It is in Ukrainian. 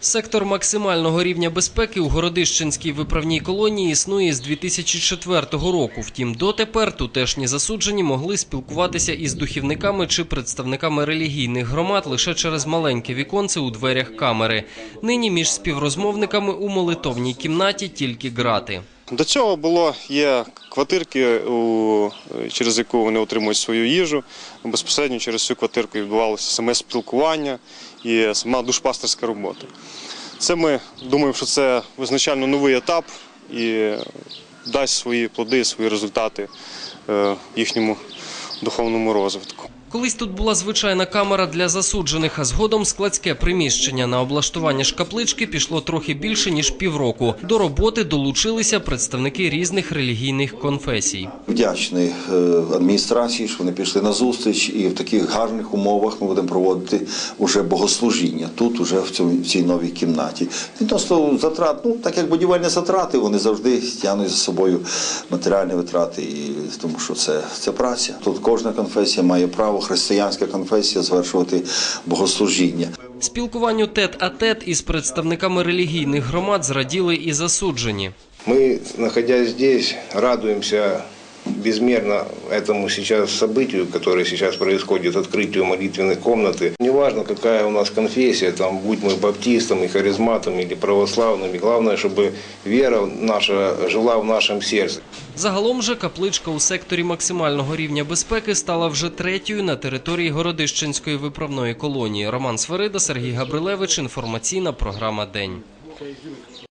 Сектор максимального рівня безпеки у Городищенській виправній колонії існує з 2004 року. Втім, дотепер тутешні засуджені могли спілкуватися із духівниками чи представниками релігійних громад лише через маленьке віконце у дверях камери. Нині між співрозмовниками у молитовній кімнаті тільки грати. До цього було є квартирки, через яку вони отримують свою їжу. Безпосередньо через цю квартирку відбувалося саме спілкування і сама душпастерська робота. Це ми думаємо, що це визначально новий етап і дасть свої плоди, свої результати е, їхньому духовному розвитку. Колись тут була звичайна камера для засуджених, а згодом складське приміщення на облаштування шкаплички пішло трохи більше ніж півроку. До роботи долучилися представники різних релігійних конфесій. Вдячний е, адміністрації, що вони пішли на зустріч, і в таких гарних умовах ми будемо проводити уже богослужіння тут, уже в цьому в цій новій кімнаті. Відносно затрат, ну так як будівельні затрати, вони завжди тягнуть за собою матеріальні витрати, і тому що це, це праця. Тут кожна конфесія має право, християнська конфесія, звершувати богослужіння. Спілкуванню тет-а-тет із представниками релігійних громад зраділи і засуджені. Ми, знаходясь тут, радуемся безмерно этому сейчас событию, которое сейчас происходит, открытию молитвенной комнаты. Неважно, какая у нас конфессия, там, будь мы баптистами, харизматами или православными, главное, чтобы вера наша жила в нашем сердце. Загалом же капличка у секторі максимального рівня безпеки стала вже третьою на території Городищенської виправної колонії. Роман Свирида, Сергій Габрилевич. Інформаційна програма День.